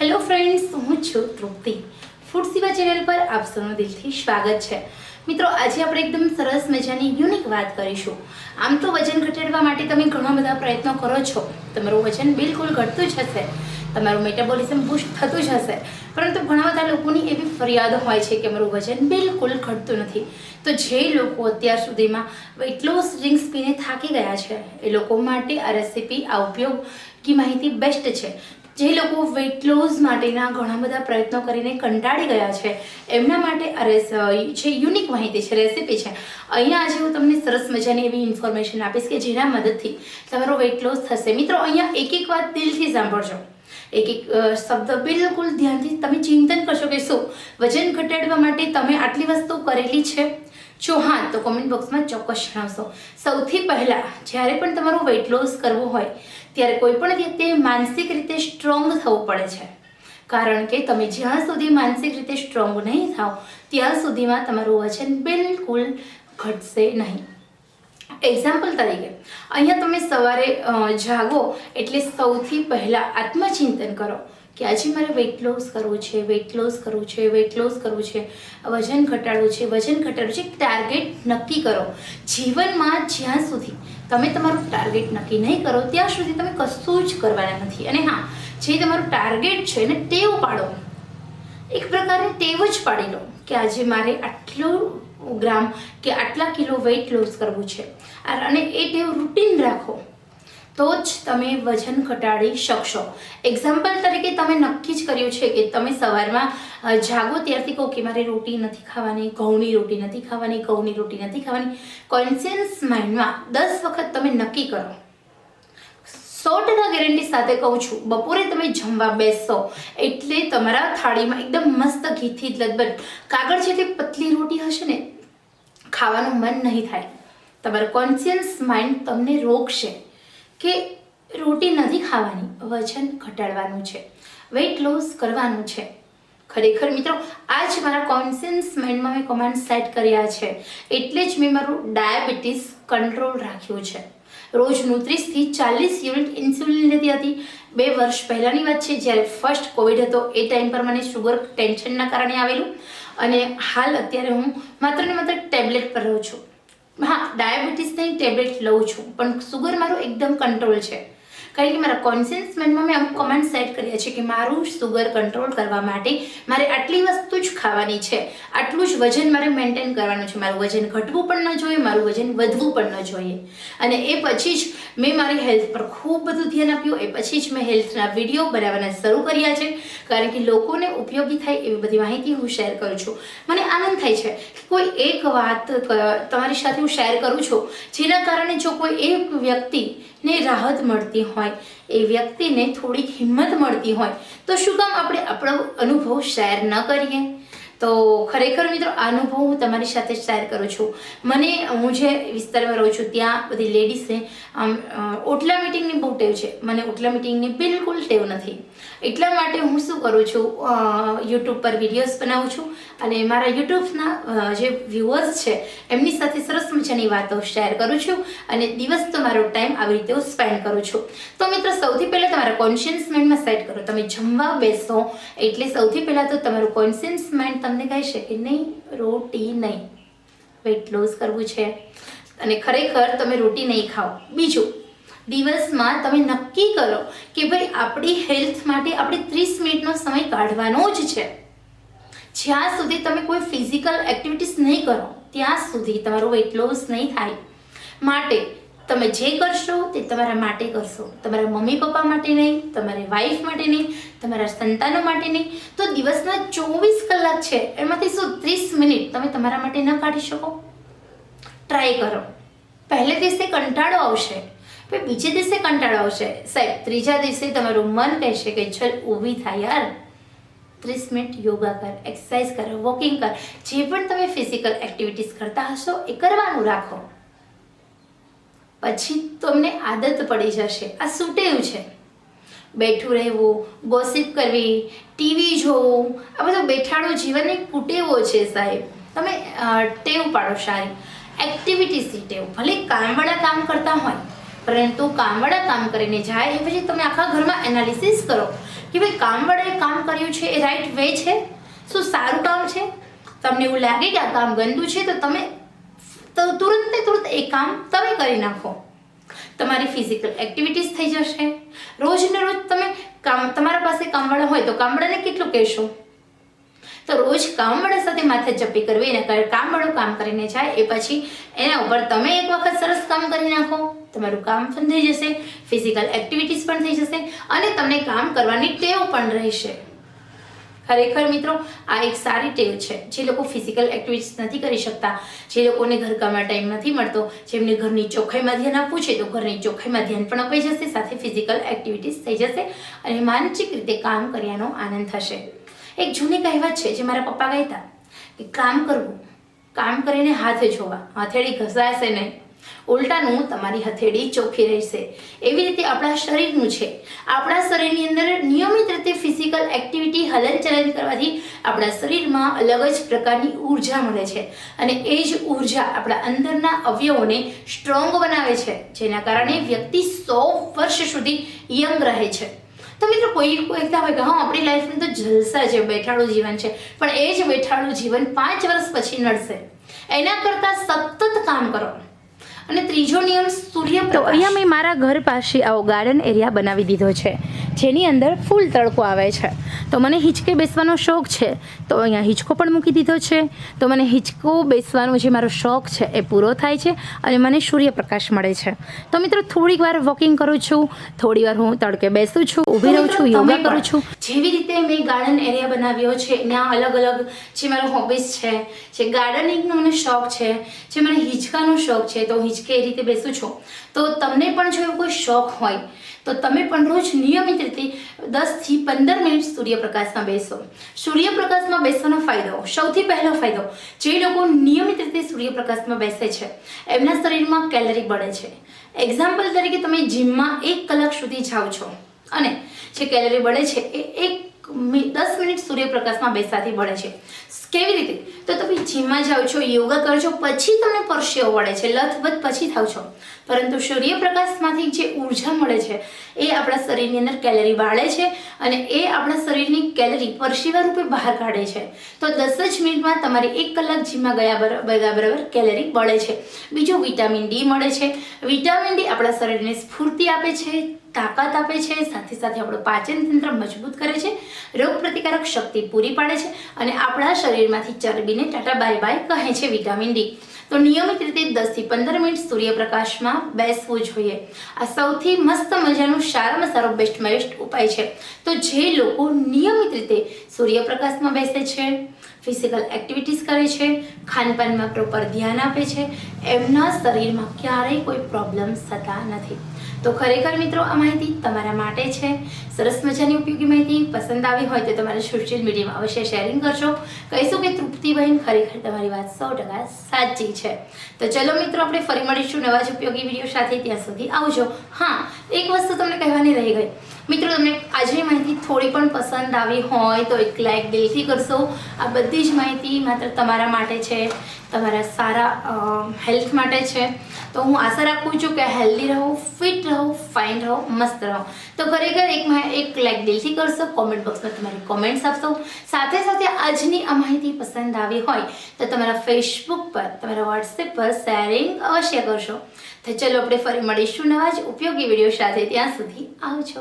Hello friends, હું છું તૃપ્તિ. Food સેવા ચેનલ પર આપ સૌનું દિલથી સ્વાગત છે. મિત્રો, આજે આપણે એકદમ સરસ મજાની યુનિક વાત કરીશું. આમ તો વજન ઘટાડવા માટે તમે ઘણા બધા પ્રયત્નો કરો છો. તમારું વજન બિલકુલ ઘટતું જ હશે. તમારું મેટાબોલિઝમ બુસ્ટ થતું જ હશે. પરંતુ ઘણા બધા લોકોની એવી ફરિયાદ હોય છે કે મારું વજન બિલકુલ ઘટતું નથી. તો જે લોકો અત્યાર સુધીમાં એટલો લોસ ડ્રિંક્સ પીને થાકી ગયા છે, એ લોકો માટે આ રેસીપી આ ઉપયોગી માહિતી બેસ્ટ છે. જે લોકો વેટ લોસ માટેના ઘણા બધા પ્રયત્નો કરીને કંટાળી ગયા છે, એમના માટે આ જે યુનિક માહિતી છે રેસીપી છે, અહીંયા આજે હું તમને સરસ મજાની એવી ઇન્ફોર્મેશન આપીશ કે જેના મદદથી તમારો વેટ લોસ થશે. મિત્રો, અહીંયા એક એક વાત દિલથી સાંભળજો. એક એક શબ્દ બિલકુલ ધ્યાનથી તમે ચિંતન કરશો કે શું? વજન ઘટાડવા માટે તમે આટલી વસ્તુ કરેલી છે? જો હા, તો કોમેન્ટ બોક્સમાં ચોક્કસ જણાવશો. સૌથી પહેલાં, જ્યારે પણ તમારું વેટ લોસ કરવું હોય ત્યારે કોઈપણ વ્યક્તિ માનસિક રીતે સ્ટ્રોંગ થવું પડે છે. કારણ કે તમે જ્યાં સુધી માનસિક રીતે સ્ટ્રોંગ નહીં થાવ, ત્યાં સુધીમાં તમારું વજન બિલકુલ ઘટશે નહીં. એક્ઝામ્પલ તરીકે, અહીંયા તમે સવારે જાગો એટલે સૌથી પહેલાં આત્મચિંતન કરો. કે આજે મારે વેઇટ લોસ કરવું છે વેઇટ લોસ કરવું છે વેઇટ લોસ કરવું છે વજન ઘટાડવું છે, વજન ઘટાડવું છે ટાર્ગેટ નક્કી કરો. જીવનમાં જ્યાં સુધી તમે તમારું ટાર્ગેટ નક્કી નહીં કરો, ત્યાં સુધી તમે કશું જ કરવાના નથી. અને હા, જે તમારું ટાર્ગેટ છે એને ટેવ પાડો. એક પ્રકારની ટેવ જ પાડી લો કે આજે મારે આટલું ગ્રામ કે આટલા કિલો વેઇટ લોસ કરવું છે. અને એ ટેવ રૂટીન રાખો. તો જ તમે વજન ઘટાડી શકશો. એક્ઝામ્પલ તરીકે તમે નક્કી જ કર્યું છે કે તમે સવારમાં જાગો ત્યારથી કહો કે મારે રોટી નથી ખાવાની, ઘઉંની રોટી નથી ખાવાની, ઘઉંની રોટી નથી ખાવાની. કોન્શિયસ માઇન્ડમાં દસ વખત તમે નક્કી કરો. સો ટકા ગેરંટી સાથે કહું છું, બપોરે તમે જમવા બેસો એટલે તમારા થાળીમાં એકદમ મસ્ત ઘીથી લદબદ કાગળ જેટલી પતલી રોટી હશે ને, ખાવાનું મન નહીં થાય. તમારું કોન્શિયસ માઇન્ડ તમને રોકશે. કે રોટી નથી ખાવાની, વજન ઘટાડવાનું છે વેઇટ લોસ કરવાનું છે. ખરેખર મિત્રો આ જ મારા કોન્સિયન્સ માઇન્ડમાં મેં કમાન્ડ સેટ કર્યા છે, એટલે જ મેં મારું ડાયાબિટીસ કંટ્રોલ રાખ્યું છે. રોજનું ત્રીસથી ચાલીસ યુનિટ ઇન્સ્યુલિન લેતી હતી. બે વર્ષ પહેલાંની વાત છે, જ્યારે ફર્સ્ટ કોવિડ હતો, એ ટાઈમ પર મને શુગર ટેન્શનના કારણે આવેલું. અને હાલ અત્યારે હું માત્ર ને માત્ર ટેબ્લેટ પર રહું છું. હા ડાયાબિટીસની ટેબ્લેટ લઉં છું, પણ સુગર મારું એકદમ કંટ્રોલ છે. કારણ કે મારા કોન્શિયસ માઇન્ડમાં મેં અમુક કમાન્ડ સેટ કર્યા છે કે મારું સુગર કંટ્રોલ કરવા માટે મારે આટલી વસ્તુ જ ખાવાની છે. આટલું જ વજન મારે મેન્ટેન કરવાનું છે. મારું વજન ઘટવું પણ ન જોઈએ, મારું વજન વધવું પણ ન જોઈએ. અને એ પછી જ મેં મારી હેલ્થ પર ખૂબ બધું ધ્યાન આપ્યું. એ પછી જ મેં હેલ્થના વીડિયો બનાવવાના શરૂ કર્યા છે. કારણ કે લોકોને ઉપયોગી થાય એવી બધી માહિતી હું શેર કરું છું. મને આનંદ થાય છે કોઈ એક વાત તમારી સાથે હું શેર કરું છું, જેના કારણે જો કોઈ એક વ્યક્તિને રાહત મળતી હોય, એ વ્યક્તિને થોડીક હિંમત મળતી હોય, તો શું કામ આપણે આપણો અનુભવ શેર ન કરીએ? તો ખરેખર મિત્રો અનુભવ હું તમારી સાથે શેર કરું છું. મને, હું જે વિસ્તારમાં રહું છું, ત્યાં બધી લેડીઝને આમ ઓટલા મિટિંગની બહુ ટેવ છે. મને ઓટલા મિટિંગની બિલકુલ ટેવ નથી. એટલા માટે હું શું કરું છું યુટ્યુબ પર વિડીયોઝ બનાવું છું અને મારા યુટ્યુબના જે વ્યુઅર્સ છે, એમની સાથે સરસ મજાની વાતો શેર કરું છું અને દિવસ તો મારો ટાઈમ આવી રીતે હું સ્પેન્ડ કરું છું. તો મિત્રો, સૌથી પહેલાં તમારા કોન્શિયસ માઇન્ડમાં સેટ કરો. તમે જમવા બેસો એટલે સૌથી પહેલાં તો તમારું કોન્શિયસ માઇન્ડ તમને કહેશે કે નહીં? રોટી નહીં. વેટ લોસ કરવું છે. અને ખરેખર તમે રોટી નહીં ખાઓ. બીજું, દિવસમાં તમે નક્કી કરો કે ભાઈ આપણી હેલ્થ માટે આપણે ત્રીસ મિનિટનો સમય કાઢવાનો જ છે. જ્યાં સુધી તમે કોઈ ફિઝિકલ એક્ટિવિટીઝ નહીં કરો, ત્યાં સુધી તમારું વેટ લોસ નહીં થાય. માટે તમે જે કરશો તે તમારા માટે કરશો. તમારા મમ્મી પપ્પા માટે નહીં, તમારી વાઈફ માટે નહીં, તમારા સંતાનો માટે નહીં. તો દિવસના ચોવીસ કલાક છે, એમાંથી શું ત્રીસ મિનિટ તમે તમારા માટે ન કાઢી શકો? ટ્રાય કરો. પહેલે દિવસે કંટાળો આવશે પછી બીજે દિવસે કંટાળો આવશે. સાહેબ, ત્રીજા દિવસે તમારું મન કહેશે કે ચલ ઊભી થાય યાર. ત્રીસ મિનિટ યોગા કર એક્સરસાઇઝ કર વોકિંગ કર. જે પણ તમે ફિઝિકલ એક્ટિવિટીઝ કરતા હશો એ કરવાનું રાખો. પછી તમને આદત પડી જશે. આ સુટેવું છે. બેઠું રહેવું ગોસિપ કરવી ટીવી જોવું, આ બધું બેઠાડું જીવનની કુટેવો છે સાહેબ. તમે ટેવ પાડો સારી એક્ટિવિટીઝની ટેવ. ભલે કામવાળા કામ કરતા હોય, પરંતુ કામવાળા કામ કરીને જાય એ પછી તમે આખા ઘરમાં એનાલિસિસ કરો કે ભાઈ કામવાળાએ કામ કર્યું છે, એ રાઈટ વે છે? શું સારું કામ છે? તમને એવું લાગે કે આ કામ ગંદુ છે? તો તમે તો તુરંત તુરંત એ કામ તમે કરી નાખો. તમારી ફિઝિકલ એક્ટિવિટીઝ થઈ જશે. રોજ ને રોજ તમે કામ, તમારા પાસે કામવાળા હોય તો કામવાળાને કેટલું કહેશો? તો રોજ કામવાળા સાથે માથે જપ્પી કરવી અને કામવાળું કામ કરીને જાય, એ પછી એના ઉપર તમે એક વખત સરસ કામ કરી નાખો. તમારું કામ પણ થઈ જશે ફિઝિકલ એક્ટિવિટીઝ પણ થઈ જશે, અને તમને કામ કરવાની ટેવ પણ રહેશે. ખરેખર મિત્રો, આ એક સારી ટેવ છે. જે લોકો ફિઝિકલ એક્ટિવિટીસ નથી કરી શકતા, જે લોકોને ઘરકામમાં ટાઈમ નથી મળતો, જેમને ઘરની ચોખ્ખાઈમાં ધ્યાન આપવું છે, તો ઘરની ચોખ્ખાઈમાં ધ્યાન પણ અપાઈ જશે, સાથે ફિઝિકલ એક્ટિવિટીસ થઈ જશે અને માનસિક રીતે કામ કર્યાનો આનંદ થશે. એક જૂની કહેવત છે જે મારા પપ્પા કહેતા કે કામ કરવું, કામ કરીને હાથ જોવા. હથેળી ઘસાશે નહીં. ઉલટાનું તમારી હથેળી ચોખ્ખી રહેશે. એવી રીતે આપણા શરીરનું છે. આપણા શરીરની અંદર નિયમિત રીતે ફિઝિકલ એક્ટિવિટી હલનચલન કરવાથી આપણા શરીરમાં અલગ જ પ્રકારની ઊર્જા મળે છે. અને એ જ ઊર્જા આપણા અંદરના અવયવોને સ્ટ્રોંગ બનાવે છે. જેના કારણે વ્યક્તિ સો વર્ષ સુધી યંગ રહે છે. તો મિત્રો, કોઈ કહેતા હોય કે હા, આપણી લાઈફનું તો જલસા છે બેઠાડું જીવન છે. પણ એ જ બેઠાડું જીવન પાંચ વર્ષ પછી નડશે. એના કરતાં સતત કામ કરો. અને ત્રીજો નિયમ સૂર્ય તો અહીંયા મેં મારા ઘર પાસે આવો ગાર્ડન એરિયા બનાવી દીધો છે. જેની અંદર ફૂલ તડકો આવે છે. તો મને હિંચકે બેસવાનો શોખ છે. તો અહીંયા હિંચકો પણ મૂકી દીધો છે. તો મને હિંચકો બેસવાનો જે મારો શોખ છે એ પૂરો થાય છે અને મને સૂર્યપ્રકાશ મળે છે. તો મિત્રો થોડીક વાર વોકિંગ કરું છું. થોડી વાર હું તડકે બેસું છું. ઊભી રહું છું યોગા કરું છું. જેવી રીતે મેં ગાર્ડન એરિયા બનાવ્યો છે ત્યાં અલગ અલગ જે મારો હોબીઝ છે જે ગાર્ડનિંગનો મને શોખ છે જે મને હિંચકાનો શોખ છે તો હિંચકે એ રીતે બેસું છું. તો તમને પણ જો એવો કોઈ શોખ હોય તો તમે પણ રોજ નિયમિત રીતે દસથી પંદર મિનિટ સૂર્યપ્રકાશમાં બેસો. સૂર્યપ્રકાશમાં બેસવાનો ફાયદો, સૌથી પહેલો ફાયદો, જે લોકો નિયમિત રીતે સૂર્યપ્રકાશમાં બેસે છે, એમના શરીરમાં કેલરી બળે છે. એક્ઝામ્પલ તરીકે તમે જીમમાં એક કલાક સુધી જાઓ છો અને જે કેલરી બળે છે એ એક દસ મિનિટ સૂર્યપ્રકાશમાં બેસવાથી બળે છે. કેવી રીતે? તો તમે જીમમાં જાઓ છો, યોગા કરો છો, પછી તમને પરસેવો વળે છે, લથબથ પછી થાવ છો. પરંતુ સૂર્યપ્રકાશમાંથી જે ઊર્જા મળે છે, એ આપણા શરીરની અંદર કેલરી બાળે છે અને એ આપણા શરીરની કેલરી પરસેવા રૂપે બહાર કાઢે છે. તો દસ જ મિનિટમાં તમારી એક કલાક જીમમાં ગયા બરાબર કેલરી બળે છે. બીજું વિટામિન ડી મળે છે. વિટામિન ડી આપણા શરીરને સ્ફૂર્તિ આપે છે તાકાત આપે છે, સાથે સાથે આપણું પાચન તંત્ર મજબૂત કરે છે, રોગ પ્રતિકારક શક્તિ પૂરી પાડે છે અને આપણા શરીરમાંથી ચરબીને ટાટા બાય બાય કહે છે વિટામિન ડી. તો નિયમિત રીતે દસથી પંદર મિનિટ સૂર્યપ્રકાશમાં બેસવું જોઈએ. આ સૌથી મસ્ત મજાનું સારામાં સારો બેસ્ટમાં બેસ્ટ ઉપાય છે. તો જે લોકો નિયમિત રીતે સૂર્યપ્રકાશમાં બેસે છે ફિઝિકલ એક્ટિવિટીઝ કરે છે, ખાનપાનમાં પ્રોપર ધ્યાન આપે છે, એમના શરીરમાં ક્યારેય કોઈ પ્રોબ્લેમ્સ થતા નથી. તો ખરેખર મિત્રો, આ માહિતી તમારા માટે છે. સરસ મજાની ઉપયોગી માહિતી. પસંદ આવી હોય તો તમારે સોશિયલ મીડિયામાં અવશ્ય શેરિંગ કરશો કહીશું કે તૃપ્તિબહેન ખરેખર તમારી વાત સો ટકા સાચી છે. તો ચલો મિત્રો, આપણે ફરી મળીશું નવા જ ઉપયોગી વીડિયો સાથે. ત્યાં સુધી આવજો. હા, એક વસ્તુ તમને કહેવાની રહી ગઈ. મિત્રો, તમને આજની માહિતી થોડી પણ પસંદ આવી હોય તો એક લાઈક દિલથી કરશો. આ બધી જ માહિતી માત્ર તમારા માટે છે, તમારા સારા હેલ્થ માટે છે. તો હું આશા રાખું છું કે હેલ્ધી રહો ફિટ રહો ફાઇન રહો, મસ્ત રહો. તો ખરેખર એક એક લાઈક દિલથી કરશો કોમેન્ટ બોક્સમાં તમારી કોમેન્ટ્સ આપશો. સાથે સાથે આજની આ માહિતી પસંદ આવી હોય તો તમારા ફેસબુક પર, તમારા વોટ્સએપ પર શેરિંગ અવશ્ય કરશો. તો ચલો, આપણે ફરી મળીશું નવા જ ઉપયોગી વીડિયો સાથે. ત્યાં સુધી આવજો.